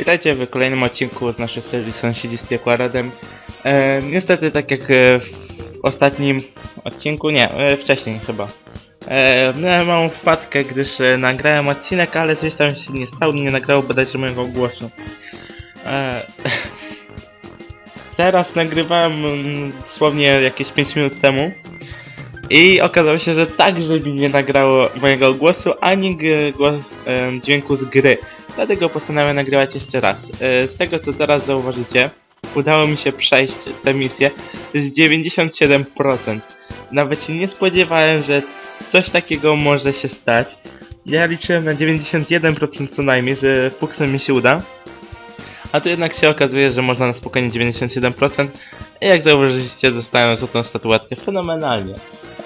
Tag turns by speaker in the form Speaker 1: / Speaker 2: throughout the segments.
Speaker 1: Witajcie w kolejnym odcinku z naszej serii Sąsiedzi z Piekła Radem. E, niestety, tak jak e, w ostatnim odcinku, nie, e, wcześniej chyba. E, miałem małą wpadkę, gdyż e, nagrałem odcinek, ale coś tam się nie stało, nie nagrało bodajże mojego głosu. E, teraz nagrywałem mm, dosłownie jakieś 5 minut temu. I okazało się, że także mi nie nagrało mojego głosu, ani głos, dźwięku z gry. Dlatego postanowiłem nagrywać jeszcze raz. E, Z tego co teraz zauważycie, udało mi się przejść tę misję z 97%. Nawet się nie spodziewałem, że coś takiego może się stać. Ja liczyłem na 91% co najmniej, że fuksem mi się uda. A tu jednak się okazuje, że można na spokojnie 97%. I jak zauważyliście, dostałem złotą statuetkę fenomenalnie.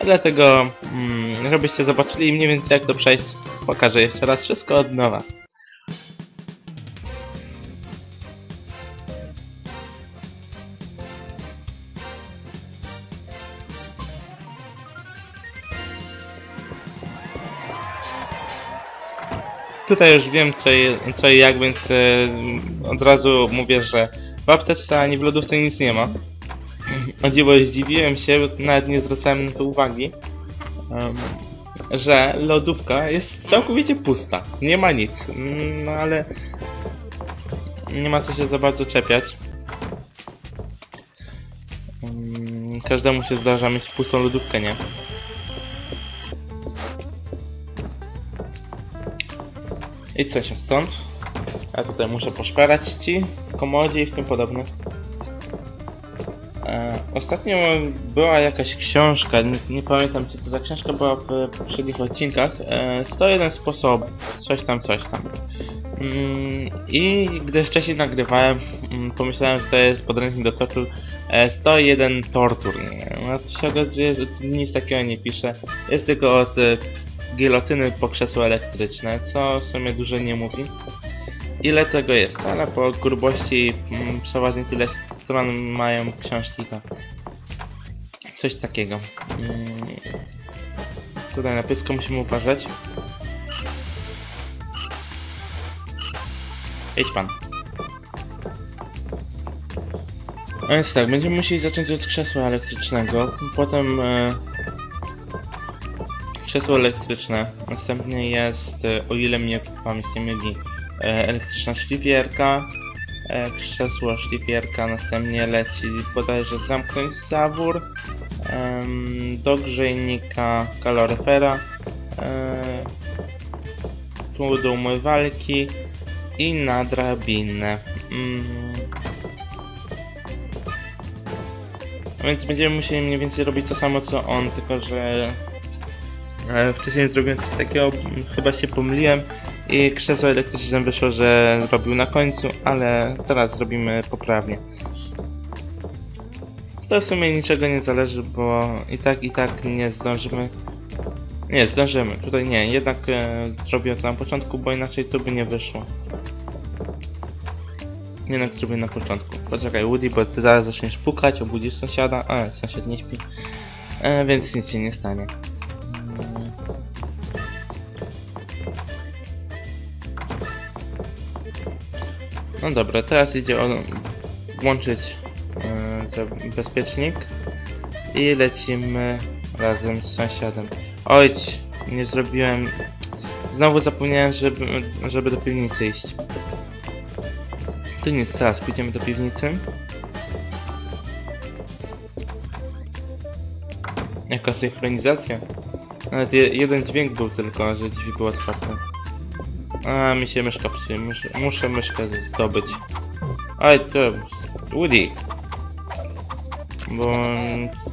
Speaker 1: Dlatego, mm, żebyście zobaczyli mniej więcej jak to przejść, pokażę jeszcze raz wszystko od nowa. Tutaj już wiem co i, co i jak, więc e, od razu mówię, że w apteczce ani w lodówce nic nie ma. O dziwo zdziwiłem się, nawet nie zwracałem na to uwagi, że lodówka jest całkowicie pusta. Nie ma nic, no ale nie ma co się za bardzo czepiać. Mm, Każdemu się zdarza mieć pustą lodówkę, nie? I co się stąd? Ja tutaj muszę poszperać ci w komodzie i w tym podobne. E, ostatnio była jakaś książka, nie, nie pamiętam co to za książka była w poprzednich odcinkach. E, 101 sposobów, coś tam, coś tam. Mm, I gdy wcześniej nagrywałem, mm, pomyślałem, że to jest podręcznik do tortur. E, 101 tortur. Nie? No to się okazuje, że nic takiego nie pisze. Jest tylko od e, gilotyny po krzesło elektryczne, co w sumie dużo nie mówi. Ile tego jest, ale po grubości mm, przeważnie tyle stron mają książki, to coś takiego. Mm. Tutaj na pysku musimy uważać. Idź pan. A więc tak, będziemy musieli zacząć od krzesła elektrycznego, potem e, krzesło elektryczne, następnie jest, e, o ile mnie pamięć nie myli, e, elektryczna szlifierka, e, krzesło szlifierka, następnie leci bodajże zamknąć zawór, do grzejnika kaloryfera, tu do umywalki i na drabinę. Mm. Więc będziemy musieli mniej więcej robić to samo co on, tylko że wcześniej zrobiłem coś takiego, chyba się pomyliłem i krzesło elektryczne wyszło, że robił na końcu, ale teraz zrobimy poprawnie. To w sumie niczego nie zależy, bo i tak i tak nie zdążymy. Nie, zdążymy. Tutaj nie, jednak e, zrobię to na początku, bo inaczej to by nie wyszło. Jednak zrobię na początku. Poczekaj, Woody, bo ty zaraz zaczniesz pukać, obudzisz sąsiada. A, sąsiad nie śpi. E, więc nic się nie stanie. No dobra, teraz idzie o włączyć za- bezpiecznik i lecimy razem z sąsiadem. Ojcz, nie zrobiłem. Znowu zapomniałem, żeby, żeby do piwnicy iść. To nic, teraz pójdziemy do piwnicy. Jaka synchronizacja? Nawet je, jeden dźwięk był tylko, że drzwi były otwarte. A, mi się myszka psuje. Muszę, muszę myszkę zdobyć. Oj, to... Woody! Bo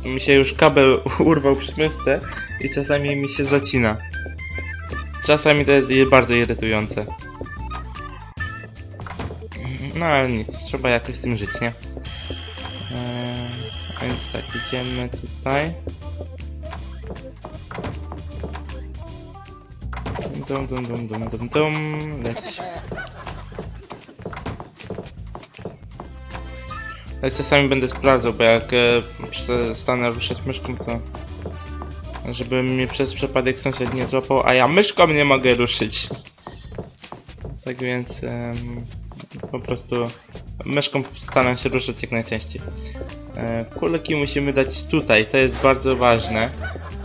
Speaker 1: mi się już kabel urwał przy myszce i czasami mi się zacina. Czasami to jest je- bardzo irytujące. No ale nic, trzeba jakoś z tym żyć, nie? Eee, więc tak, idziemy tutaj. Dum dum dum dum dum dum, leć. Czasami będę sprawdzał, bo jak e, przestanę ruszać myszką, to żeby mnie przez przypadek sąsiad nie złapał, a ja myszką nie mogę ruszyć. Tak więc em, po prostu myszką staram się ruszać jak najczęściej. E, kulki musimy dać tutaj, to jest bardzo ważne,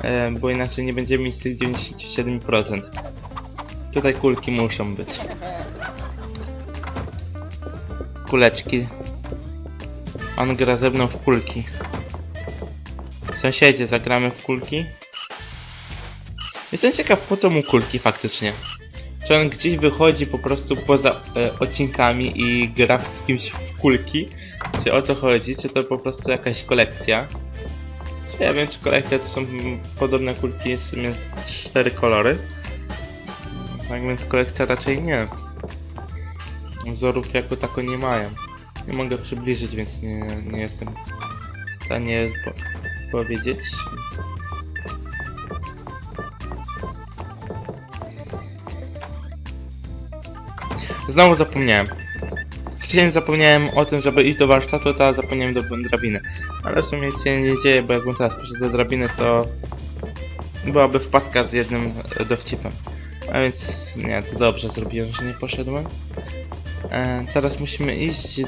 Speaker 1: e, bo inaczej nie będziemy mieć tych 97%. Tutaj kulki muszą być. Kuleczki. On gra ze mną w kulki. Sąsiedzie, zagramy w kulki? Jestem ciekaw, po co mu kulki faktycznie. Czy on gdzieś wychodzi po prostu poza e, odcinkami i gra z kimś w kulki? Czy o co chodzi? Czy to po prostu jakaś kolekcja? Czy ja wiem, czy kolekcja to są podobne kulki, w sumie cztery kolory. Tak więc kolekcja raczej nie. Wzorów jako tako nie mają. Nie mogę przybliżyć, więc nie, nie jestem w stanie po powiedzieć. Znowu zapomniałem. Wcześniej zapomniałem o tym, żeby iść do warsztatu, teraz zapomniałem do drabiny. Ale w sumie nic się nie dzieje, bo jakbym teraz poszedł do drabiny, to byłaby wpadka z jednym dowcipem. A więc nie, to dobrze zrobiłem, że nie poszedłem. E, teraz musimy iść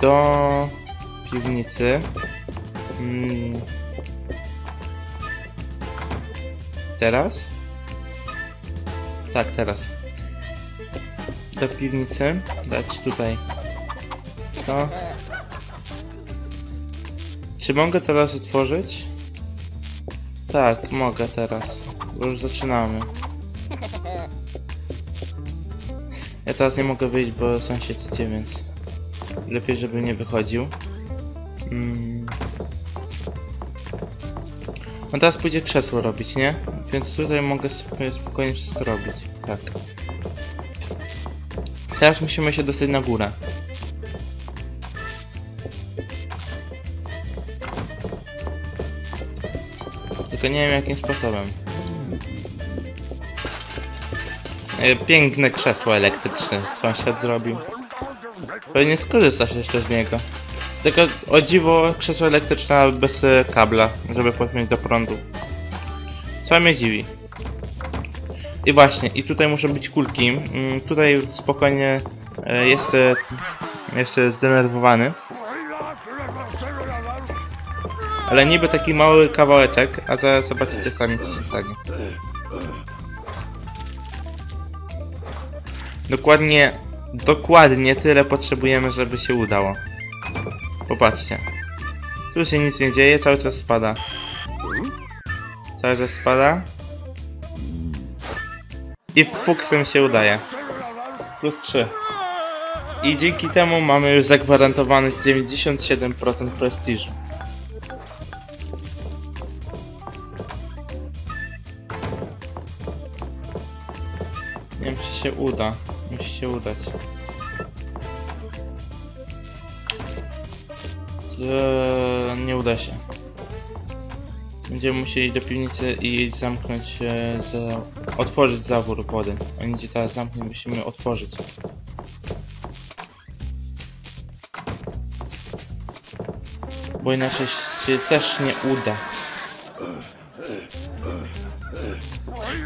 Speaker 1: do piwnicy. Mm. Teraz? Tak, teraz. Do piwnicy. Dać tutaj to. Czy mogę teraz otworzyć? Tak, mogę teraz. Bo już zaczynamy. Teraz nie mogę wyjść, bo sąsiad idzie, więc lepiej, żeby nie wychodził. Mm. No teraz pójdzie krzesło robić, nie? Więc tutaj mogę sobie spokojnie wszystko robić. Tak. Teraz musimy się dostać na górę. Tylko nie wiem jakim sposobem. Piękne krzesło elektryczne sąsiad zrobił. Pewnie skorzystasz jeszcze z niego. Tylko o dziwo krzesło elektryczne bez e, kabla, żeby podpiąć do prądu. Co mnie dziwi. I właśnie, i tutaj muszą być kulki. Mm, Tutaj spokojnie e, jest e, jeszcze zdenerwowany. Ale niby taki mały kawałeczek, a zaraz zobaczycie sami co się stanie. Dokładnie, dokładnie tyle potrzebujemy, żeby się udało. Popatrzcie. Tu się nic nie dzieje, cały czas spada. Cały czas spada. I fuksem się udaje. Plus 3. I dzięki temu mamy już zagwarantowany 97% prestiżu. Nie wiem czy się uda. Musi się udać. Eee, nie uda się. Będziemy musieli do piwnicy i zamknąć, e, za, otworzyć zawór wody. On idzie teraz zamknąć, musimy otworzyć. Bo inaczej się też nie uda.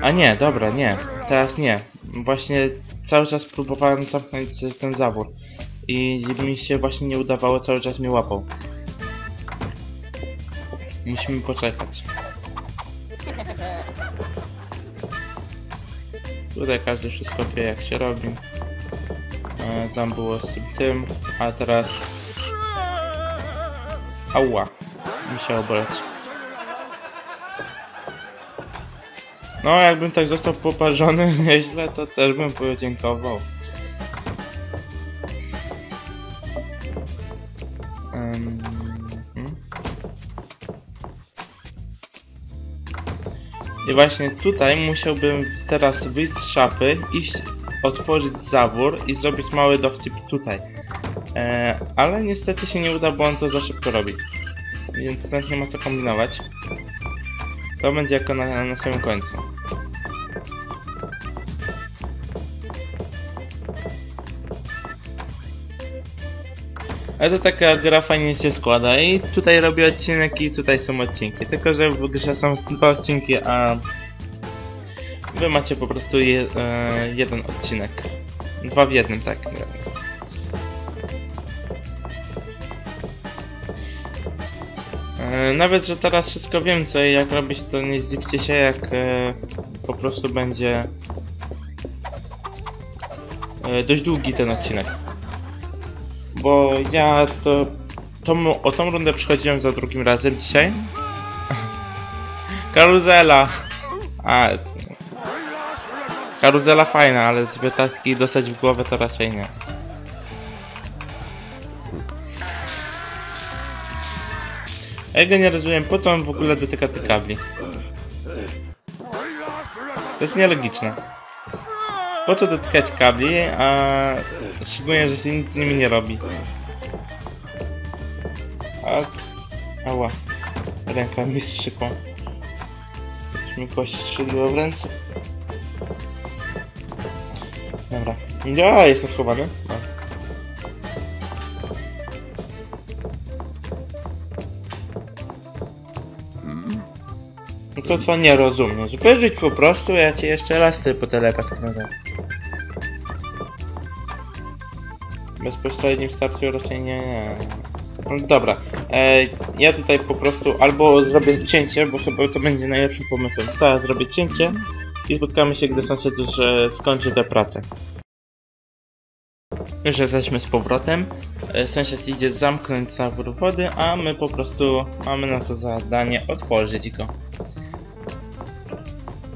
Speaker 1: A nie, dobra, nie. Teraz nie. Właśnie cały czas próbowałem zamknąć ten zawór. I mi się właśnie nie udawało, cały czas mnie łapał. Musimy poczekać. Tutaj każdy wszystko wie jak się robi. E, tam było z tym, tym, a teraz... Ała! Musiało boleć. No, jakbym tak został poparzony nieźle, to też bym podziękował. Em, mhm. I właśnie tutaj musiałbym teraz wyjść z szafy, iść, otworzyć zawór i zrobić mały dowcip tutaj. E, ale niestety się nie uda, bo on to za szybko robi. Więc teraz nie ma co kombinować. To będzie jako na, na samym końcu. Ale to taka gra fajnie się składa i tutaj robię odcinek i tutaj są odcinki. Tylko, że w grze są dwa odcinki, a wy macie po prostu je, e, jeden odcinek. Dwa w jednym, tak. Nawet, że teraz wszystko wiem co i jak robić, to nie zdziwcie się, jak e, po prostu będzie e, dość długi ten odcinek. Bo ja to, o tą rundę przychodziłem za drugim razem dzisiaj. Karuzela! A, karuzela fajna, ale z taki dostać w głowę to raczej nie. Ja go nie rozumiem, po co on w ogóle dotyka tych kabli? To jest nielogiczne. Po co dotykać kabli, a szczególnie, że się nic z nimi nie robi. A... Ała. Ręka mi strzykła. Coś mi kość w ręce. Dobra. Ja jestem schowany. No. To co nie rozumiesz? Wyżyć po prostu, ja cię jeszcze raz ty potelepać będę. Bezpośrednim starciu raczej nie, nie. No dobra, e, ja tutaj po prostu albo zrobię cięcie, bo chyba to będzie najlepszym pomysłem. Teraz zrobię cięcie i spotkamy się, gdy sąsiad już e, skończy tę pracę. Już jesteśmy z powrotem. E, Sąsiad idzie zamknąć zawór wody, a my po prostu mamy na za zadanie otworzyć go.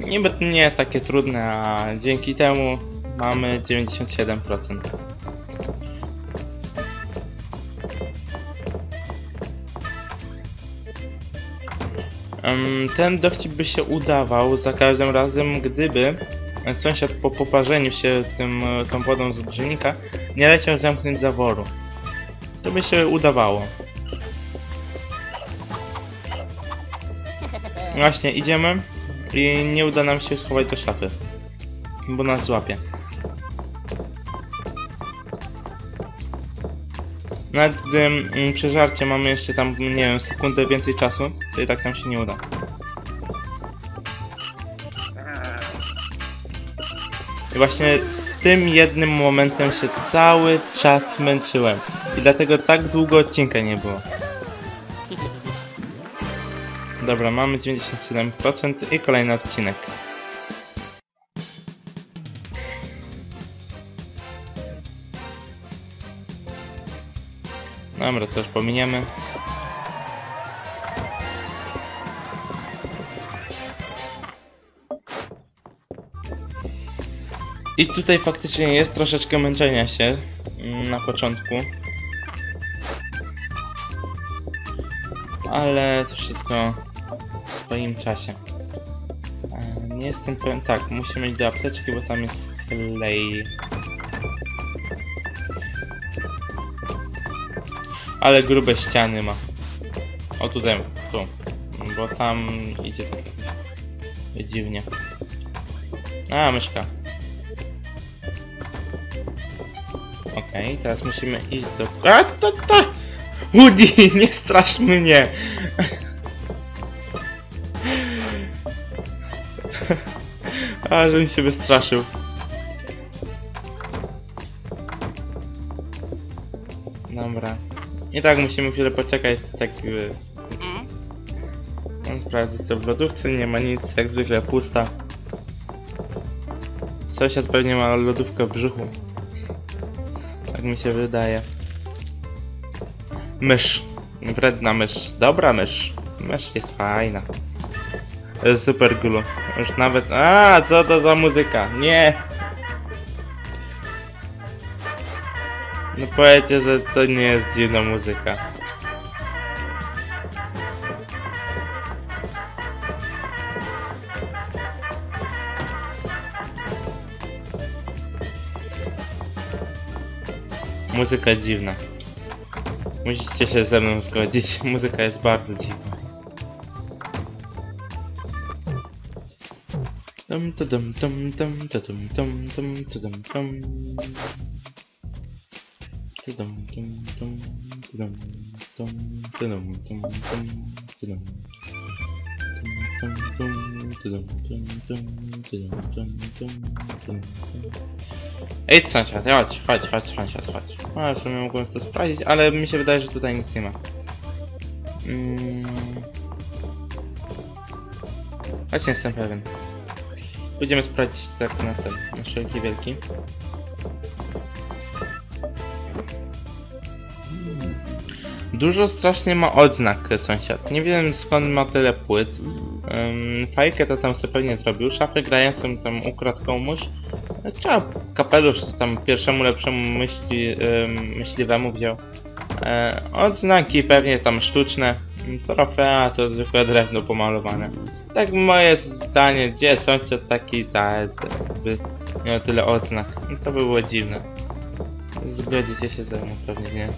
Speaker 1: Niby to nie jest takie trudne, a dzięki temu mamy 97%. Em, Ten dowcip by się udawał za każdym razem, gdyby sąsiad po poparzeniu się tym, tą wodą z grzejnika nie leciał zamknąć zaworu. To by się udawało. Właśnie, idziemy i nie uda nam się schować do szafy, bo nas złapie. Nawet gdy mm, przy żarcie mamy jeszcze tam, nie wiem, sekundę więcej czasu, to i tak nam się nie uda. I właśnie z tym jednym momentem się cały czas męczyłem. I dlatego tak długo odcinka nie było. Dobra, mamy 97% i kolejny odcinek. Dobra, to już pominiemy. I tutaj faktycznie jest troszeczkę męczenia się mm, na początku. Ale to wszystko swoim czasie. E, Nie jestem pewien. Tak, musimy iść do apteczki, bo tam jest klej. Ale grube ściany ma. O tutaj, tu. Bo tam idzie tak dziwnie. A, myszka. Okej, teraz musimy iść do... A, to, to! Woody, nie strasz mnie! A, żebym się wystraszył. Dobra. I tak musimy chwilę poczekać, tak... y, No, sprawdzę co w lodówce, nie ma nic, jak zwykle pusta. Sąsiad pewnie ma lodówkę w brzuchu. Tak mi się wydaje. Mysz. Wredna mysz. Dobra mysz. Mysz jest fajna. Super gulu. Już nawet... A, co to za muzyka? Nie! No powiecie, że to nie jest dziwna muzyka. Muzyka dziwna. Musicie się ze mną zgodzić. Muzyka jest bardzo dziwna. Dum, tudum, dum, tudum, dum, dum, tudum. Dum, dum, dum, tudum, dum, dum, tudum, dum, dum, tudum, dum. Ej, sąsiad, chodź, chodź, chodź, sąsiad, chodź. A, w sumie mogłem to sprawdzić, ale mi się wydaje, że tutaj nic nie ma. Mm. Nie jestem pewien. Będziemy sprawdzić tak na ten, na wszelki wielki. Dużo strasznie ma odznak sąsiad. Nie wiem skąd ma tyle płyt. Fajkę to tam sobie pewnie zrobił. Szafę grającą tam ukradł komuś. Trzeba kapelusz tam pierwszemu lepszemu myśli, em, myśliwemu wziął. E, odznaki pewnie tam sztuczne. Trofea to zwykłe drewno pomalowane. Tak moje zdanie, gdzie sąsiad taki ta, by miał tyle odznak. No to by było dziwne. Zgodzicie się ze mną pewnie nie.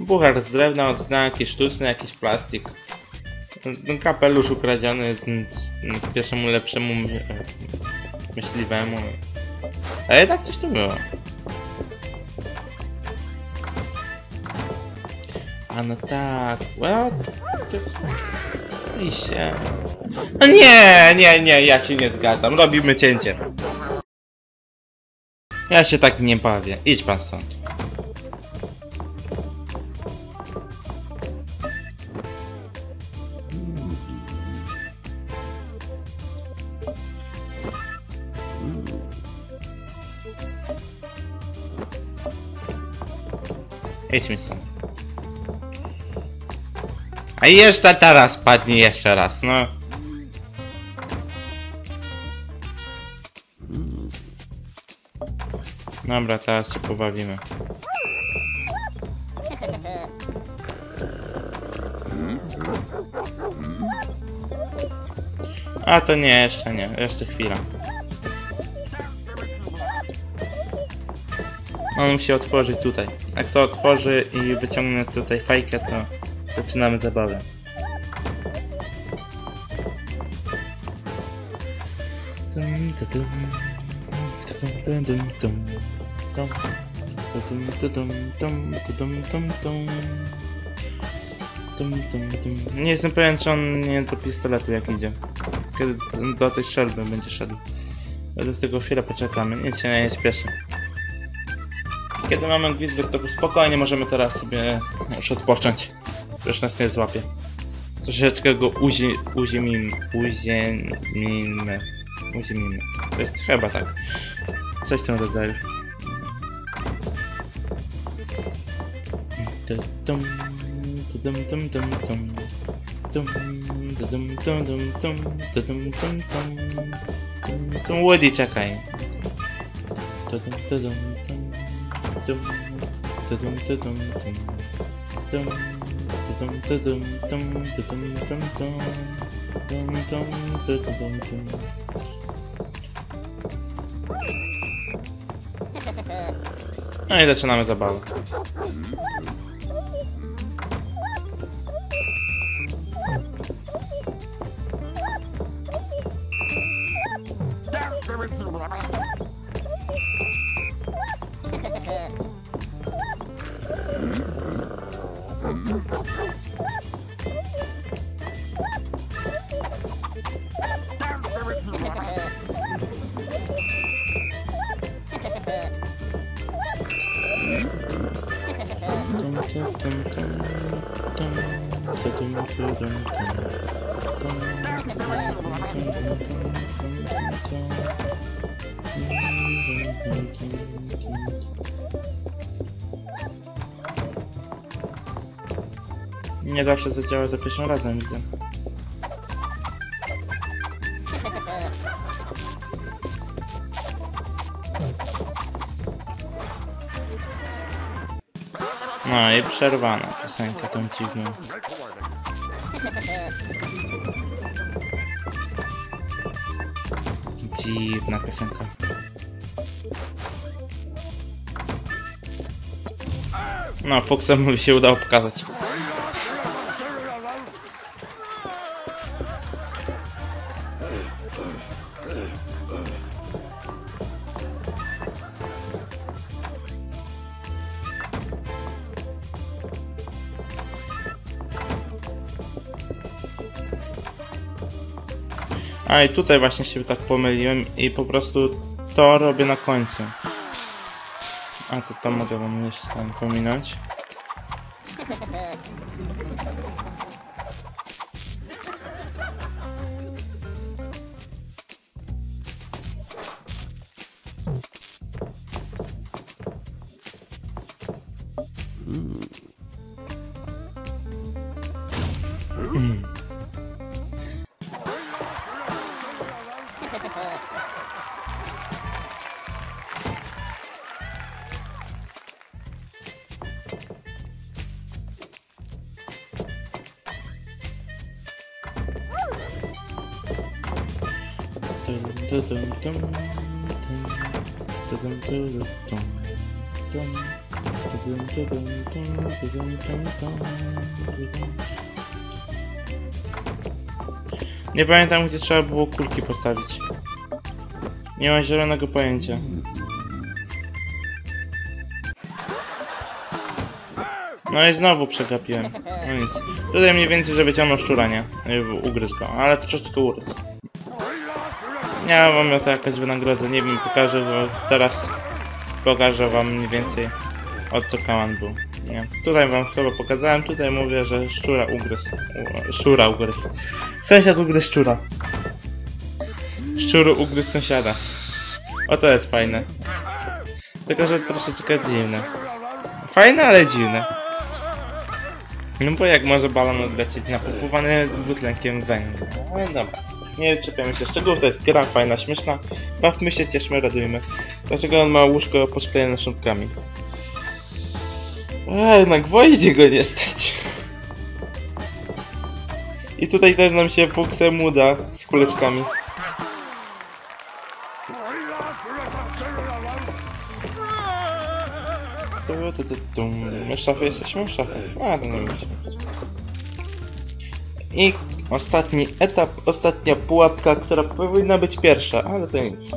Speaker 1: Buchar z drewna, odznaki sztuczne, jakiś plastik. Kapelusz ukradziony pierwszemu lepszemu my- myśliwemu. A jednak coś tu było. A no tak, well, to... I się... No nie, nie, nie, ja się nie zgadzam, robimy cięcie. Ja się tak nie bawię, idź pan stąd. Idź mi stąd. A jeszcze teraz padnie jeszcze raz, no. Dobra, teraz się pobawimy. A to nie, jeszcze nie, jeszcze chwila. On musi otworzyć tutaj. Jak to otworzy i wyciągnę tutaj fajkę, to zaczynamy zabawę. Nie jestem pewien, czy on nie do pistoletu jak idzie. Kiedy do tej strzelby będzie szedł. Do tego chwilę poczekamy, nic się nie spieszy. Kiedy mamy gwizdek, to spokojnie możemy teraz sobie już odpocząć. Już nas nie złapie. Troszeczkę go uzie, uziemimy. Uziemimy. Uziemimy. To jest chyba tak. Coś w tym rodzaju. Dum, dum, dum, dum, dum. Woody, czekaj. Dum, dum, dum, dum, dum, dum, dum. No i zaczynamy zabawę. Nie zawsze zadziała za pierwszym razem, widzę. No i przerwana piosenka tą dziwną. Dziwna piosenka. No, Foxem się udało pokazać. A i tutaj właśnie się tak pomyliłem i po prostu to robię na końcu. A to to mogę wam jeszcze tam pominąć. Nie pamiętam gdzie trzeba było kulki postawić. Nie mam zielonego pojęcia. No i znowu przegapiłem. No nic. Tutaj mniej więcej, że wyciągnął szczura, nie? Ugryzł go, ale troszeczkę urósł. Nie mam na to jakaś wynagrodza, nie wiem, pokażę go teraz. Pokażę wam mniej więcej od co kaman był. Nie. Tutaj wam chyba pokazałem, tutaj mówię, że szczura ugryzł. U, szczura ugryzł. Sąsiad ugryzł szczura. Szczur ugryzł sąsiada. O to jest fajne. Tylko, że troszeczkę dziwne. Fajne, ale dziwne. No bo jak może balon odlecieć napopływany dwutlenkiem węgla? No dobra. Nie czepiamy się szczegółów, to jest gra fajna, śmieszna. Bawmy się, cieszmy, radujmy. Dlaczego on ma łóżko posklejone sznurkami? Eee, na gwoździe go nie stać. I tutaj też nam się fuksem uda z kuleczkami. Tu, tu, tu, tu. My w szafie jesteśmy? W szafie. A, to nie musimy. I ostatni etap, ostatnia pułapka, która powinna być pierwsza, ale to nic.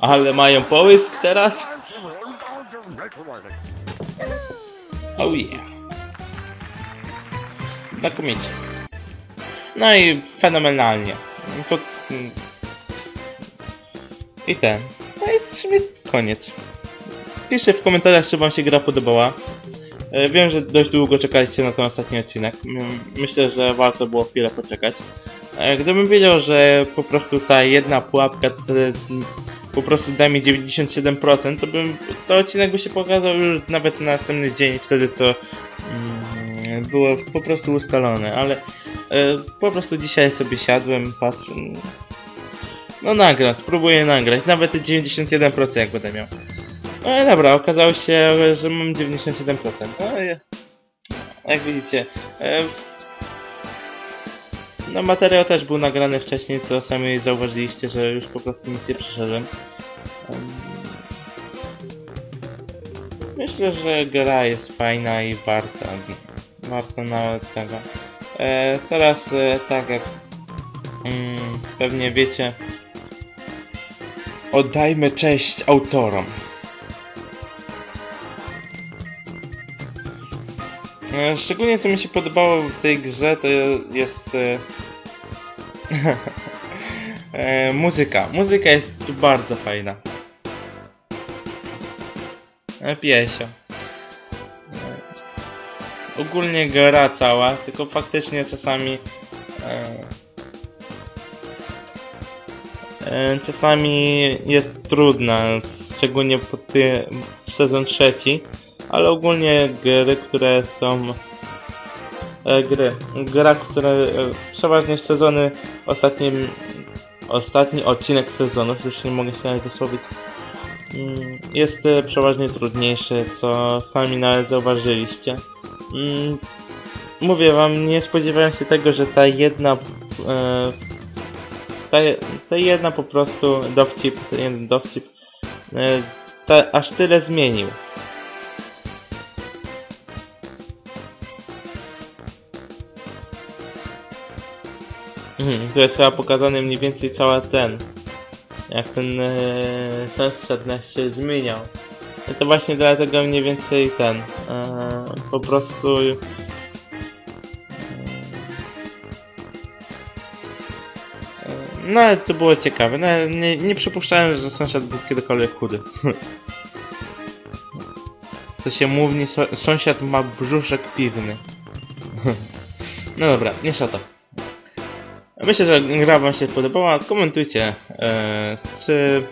Speaker 1: Ale mają połysk teraz? Oh yeah. Znakomicie. No i fenomenalnie. To... I ten. No i w sumie koniec. Piszcie w komentarzach, czy wam się gra podobała. E, Wiem, że dość długo czekaliście na ten ostatni odcinek. Mm, Myślę, że warto było chwilę poczekać. E, Gdybym wiedział, że po prostu ta jedna pułapka po prostu da mi 97%, to bym to odcinek by się pokazał już nawet na następny dzień, wtedy co mm, było po prostu ustalone, ale e, po prostu dzisiaj sobie siadłem, patrzę. No nagram, spróbuję nagrać, nawet te 91% jak będę miał. No i dobra, okazało się, że mam 97%. No jak widzicie, e, no materiał też był nagrany wcześniej, co sami zauważyliście, że już po prostu nic nie przeszedłem. Em, Myślę, że gra jest fajna i warta. Warta nawet tego. E, teraz, e, tak jak mm, pewnie wiecie, oddajmy cześć autorom. Szczególnie co mi się podobało w tej grze to jest e, e, muzyka. Muzyka jest tu bardzo fajna. E, Piesio. E, ogólnie gra cała, tylko faktycznie czasami e, e, czasami jest trudna, szczególnie po ty, sezon trzeci, ale ogólnie gry, które są e, gry, gra, które e, przeważnie w sezony ostatnim ostatni odcinek sezonu, już nie mogę się wysłowić mm, jest e, przeważnie trudniejszy, co sami nawet zauważyliście. Mm, Mówię wam, nie spodziewałem się tego, że ta jedna e, ta, ta jedna po prostu dowcip, ten jeden dowcip e, ta, aż tyle zmienił. Mhm, tu jest chyba pokazany mniej więcej cały ten jak ten e, nas się zmieniał. I to właśnie dlatego mniej więcej ten, e, po prostu... e, No ale to było ciekawe, no, nie, nie przypuszczałem, że sąsiad był kiedykolwiek chudy. To się mówi, sąsiad ma brzuszek piwny. No dobra, nie to. Myślę, że gra wam się podobała. Komentujcie, e, czy...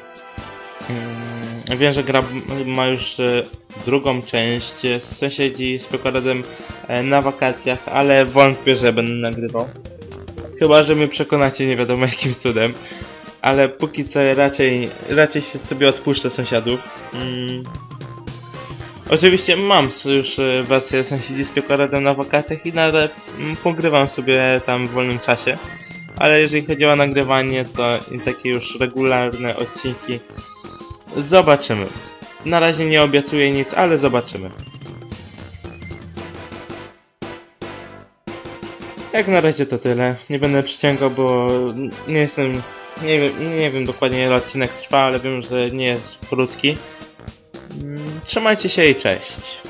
Speaker 1: Mm, wiem, że gra ma już e, drugą część. e, Sąsiedzi z pokładem e, na wakacjach, ale wątpię, że będę nagrywał. Chyba, że mnie przekonacie nie wiadomo jakim cudem. Ale póki co raczej, raczej się sobie odpuszczę sąsiadów. Mm. Oczywiście mam już wersję sąsiedzi z piekoradem na wakacjach i nawet mm, pogrywam sobie tam w wolnym czasie. Ale jeżeli chodzi o nagrywanie, to takie już regularne odcinki zobaczymy. Na razie nie obiecuję nic, ale zobaczymy. Jak na razie to tyle. Nie będę przyciągał, bo nie jestem. Nie wiem, nie wiem dokładnie ile odcinek trwa, ale wiem, że nie jest krótki. Mm, Trzymajcie się i cześć.